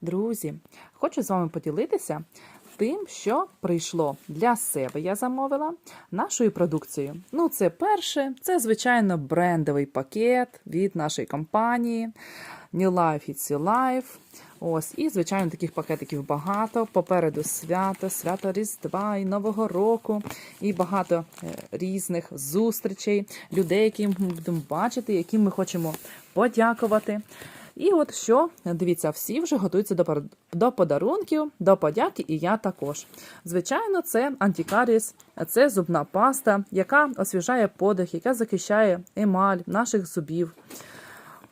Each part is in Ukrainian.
Друзі, хочу з вами поділитися тим, що прийшло для себе. Я замовила нашою продукцією. Ну, це перше, це звичайно брендовий пакет від нашої компанії New Life It's Life. Ось, і, звичайно, таких пакетиків багато. Попереду свято, свято Різдва і Нового року, і багато е, різних зустрічей, людей, які ми будемо бачити, яким ми хочемо подякувати. І от що, дивіться, всі вже готуються до, подарунків, до подяки, і я також. Звичайно, це антикаріс, це зубна паста, яка освіжає подих, яка захищає емаль наших зубів.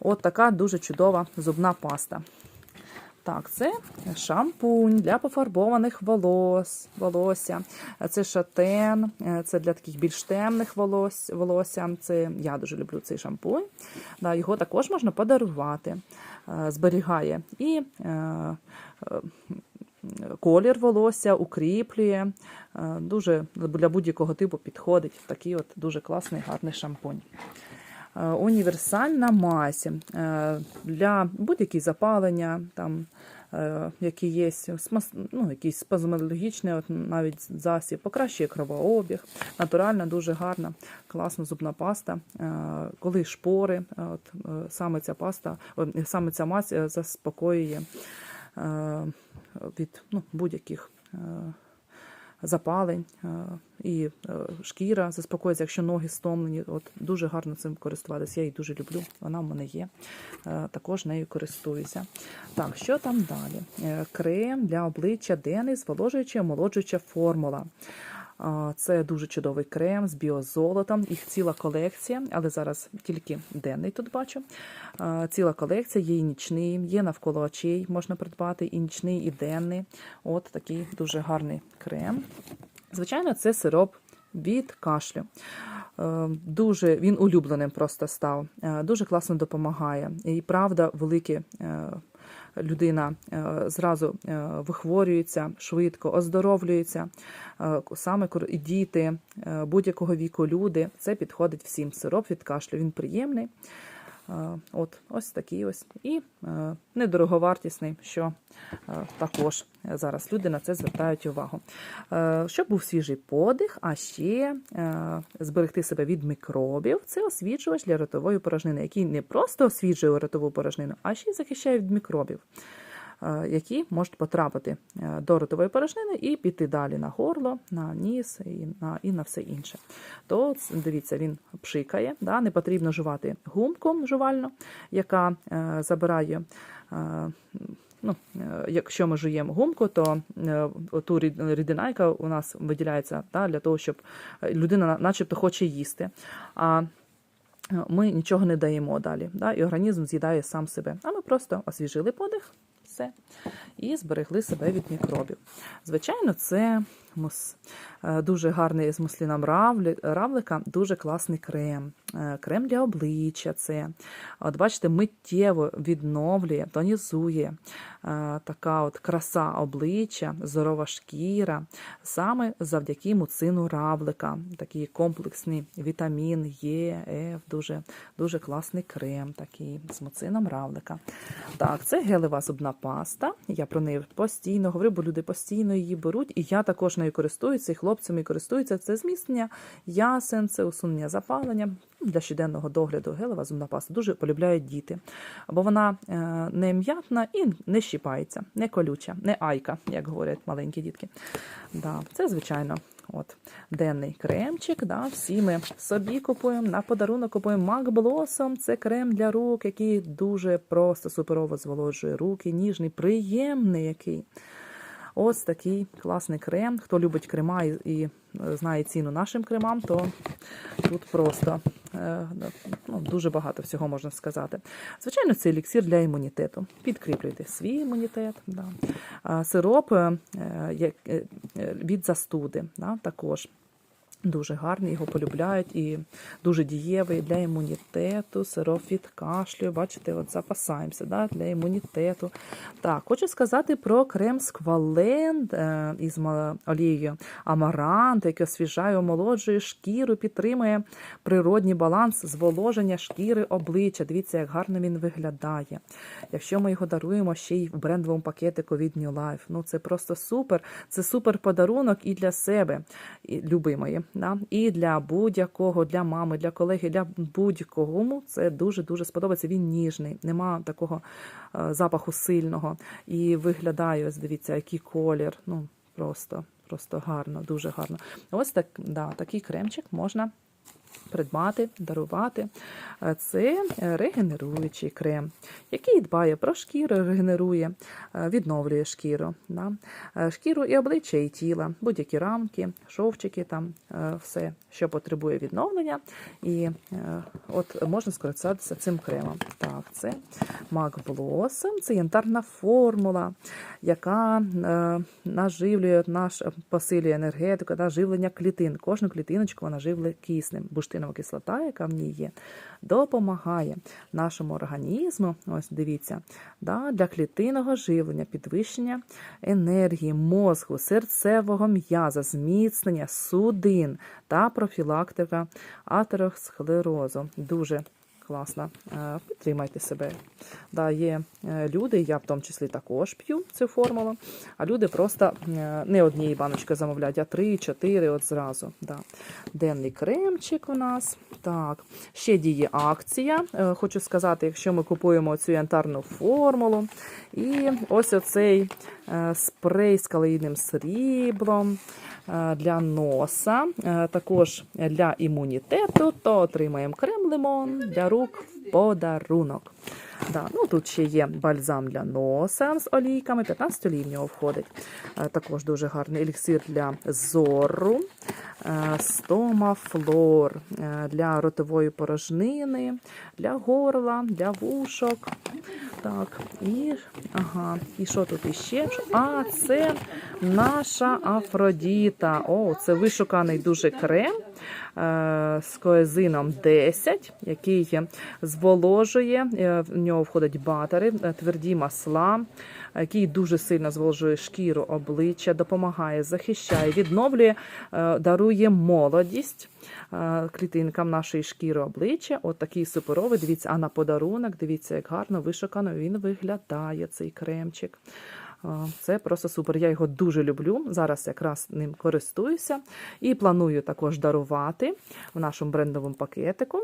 От така дуже чудова зубна паста. Так, це шампунь для пофарбованих волос, волосся. Це шатен, е, це для таких більш темних волос, волосся. Це я дуже люблю цей шампунь. Да, його також можна подарувати, Е, зберігає і е, колір волосся, укріплює. Дуже для будь-якого типу підходить такий от дуже класний гарний шампунь. Е, Універсальна мазь е, для будь-яких запалення, там, е, які є, ну, якийсь спазмологічний навіть засіб, покращує кровообіг, натуральна, дуже гарна, класна зубна паста. Коли шпори, от, саме ця паста, саме ця мазь заспокоює від ну, будь-яких. Запалень е, і е, шкіра заспокоїться, якщо ноги стомлені. От дуже гарно цим користуватися. Я її дуже люблю. Вона в мене є. Е, Також нею користуюся. Так, що там далі? Крем для обличчя денний, зволожуюча, омолоджуюча формула. Це дуже чудовий крем з біозолотом. Їх ціла колекція, але зараз тільки денний тут бачу. Ціла колекція, є і нічний, є навколо очей, можна придбати і нічний, і денний. От такий дуже гарний крем. Звичайно, це сироп від кашлю. Е, Дуже він улюбленим просто став. Е, Дуже класно допомагає. І правда, великі е, людина е, зразу вихворюється швидко, оздоровлюється. Саме і діти будь-якого віку люди. Це підходить всім. Сироп від кашлю. Він приємний. Е, От ось такий ось і е, недороговартісний, що е, також зараз люди на це звертають увагу. Щоб був свіжий подих, а ще зберегти себе від мікробів, це освіджувач для ротової порожнини, який не просто освіджує ротову порожнину, а ще й захищає від мікробів. Е, Які можуть потрапити е, до ротової порожнини і піти далі на горло, на ніс і на, і на все інше. То дивіться, він пшикає, да? не потрібно жувати гумку жувальну, яка е, забирає. Ну, якщо ми жуємо гумку, то ту рід- рідина, яка у нас виділяється да, для того, щоб людина начебто хоче їсти. А ми нічого не даємо далі. Да, і організм з'їдає сам себе. А ми просто освіжили подих, все, і зберегли себе від мікробів. Звичайно, це мус, е, дуже гарний з мусліном равлика, дуже класний крем. Е, Крем для обличчя. Це, от бачите, миттєво відновлює, тонізує. Е, Така от краса обличчя, здорова шкіра, саме завдяки муцину равлика. Такий комплексний вітамін Е, Ф, дуже, дуже класний крем такий з муцином равлика. Так, це гелева зубна паста. Я про неї постійно говорю, бо люди постійно її беруть, і я також нею користуюся, і хлопцями користуються. Це зміцнення ясен, це усунення запалення для щоденного догляду. Гелева зубна паста дуже полюбляють діти, бо вона е, не м'ятна і не щіпається, не колюча, не айка, як говорять маленькі дітки. Да, це звичайно. От денний кремчик. Да, всі ми собі купуємо на подарунок купуємо Mac Blossom. Це крем для рук, який дуже просто суперово зволожує руки, ніжний, приємний який. Ось такий класний крем. Хто любить крема і, е, знає ціну нашим кремам, то тут просто е, ну, дуже багато всього можна сказати. Звичайно, це еліксир для імунітету. Підкріплюйте свій імунітет. Да. Сироп е, від застуди да, також. Дуже гарний, його полюбляють і дуже дієвий для імунітету, сироп від кашлю. Бачите, от запасаємося да, для імунітету. Так, хочу сказати про крем сквален е, із олією амарант, який освіжає, омолоджує шкіру, підтримує природній баланс зволоження шкіри обличчя. Дивіться, як гарно він виглядає. Якщо ми його даруємо ще й в брендовому пакетику від New Life, ну це просто супер. Це супер подарунок і для себе, і, любимої, да? і для будь-якого, для мами, для колеги, для будь-кого. Це дуже-дуже сподобається. Він ніжний, нема такого е, запаху сильного. І виглядає, ось дивіться, який колір. Ну, просто, просто гарно, дуже гарно. Ось так, да, такий кремчик можна придбати, дарувати. Це е, регенеруючий крем, який дбає про шкіру, регенерує, е, відновлює шкіру. Да? Е, Шкіру і обличчя, і тіла, будь-які рамки, шовчики, там все, що потребує відновлення. І от можна скористатися цим кремом. Так, це MAC Blossom, це янтарна формула, яка наживлює наш посилює енергетику, да, живлення клітин. Кожну клітиночку вона живлює киснем. Буштинова кислота, яка в ній є, допомагає нашому організму. Ось дивіться, да, для клітинного живлення, підвищення енергії, мозку, серцевого м'яза, зміцнення судин та профілактика атеросклерозу. Дуже класно. Е, Підтримайте себе. Да, є е, люди, я в тому числі також п'ю цю формулу, а люди просто е, не однієї баночки замовляють, а три-чотири от зразу. Да. Денний кремчик у нас. Так, ще діє акція. Хочу сказати, якщо ми купуємо цю янтарну формулу, і ось оцей спрей з калийним сріблом е, для носа, е, також для імунітету, то отримаємо крем-лимон для рук в подарунок. Да, ну Тут ще є бальзам для носа з олійками, 15 олій в нього входить. Е, Також дуже гарний еліксир для зору, е, стомафлор е, для ротової порожнини, для горла, для вушок. Так, і, ага, і що тут іще? А, це наша Афродіта. О, це вишуканий дуже крем з коезином 10, який зволожує. е, В нього входять батари, е, тверді масла, який дуже сильно зволожує шкіру, обличчя, допомагає, захищає, відновлює, е, дарує молодість е, клітинкам нашої шкіри обличчя. От такий суперовий. Дивіться, а на подарунок, дивіться, як гарно вишукано він виглядає, цей кремчик. Це просто супер. Я його дуже люблю. Зараз якраз ним користуюся і планую також дарувати в нашому брендовому пакетику.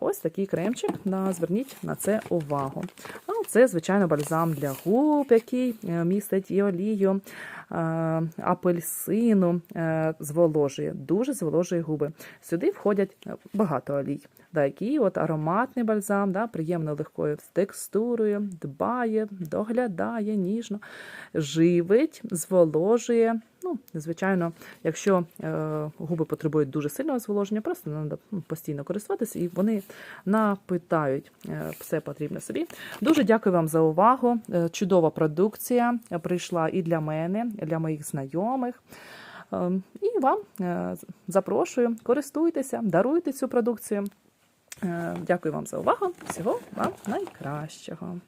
Ось такий кремчик. Зверніть на це увагу. Це, звичайно, бальзам для губ, який е, містить і олію, е, апельсину, е, зволожує, дуже зволожує губи. Сюди входять багато олій. Да, який от ароматний бальзам, да, приємно легкою текстурою, дбає, доглядає, ніжно, живить, зволожує. Ну, звичайно, якщо е, губи потребують дуже сильного зволоження, просто треба ну, постійно користуватися, і вони напитають е, все потрібне собі. Дуже дякую вам за увагу. Е, чудова продукція прийшла і для мене, і для моїх знайомих. Е, і вам запрошую, користуйтеся, даруйте цю продукцію. Дякую вам за увагу. Всього вам найкращого.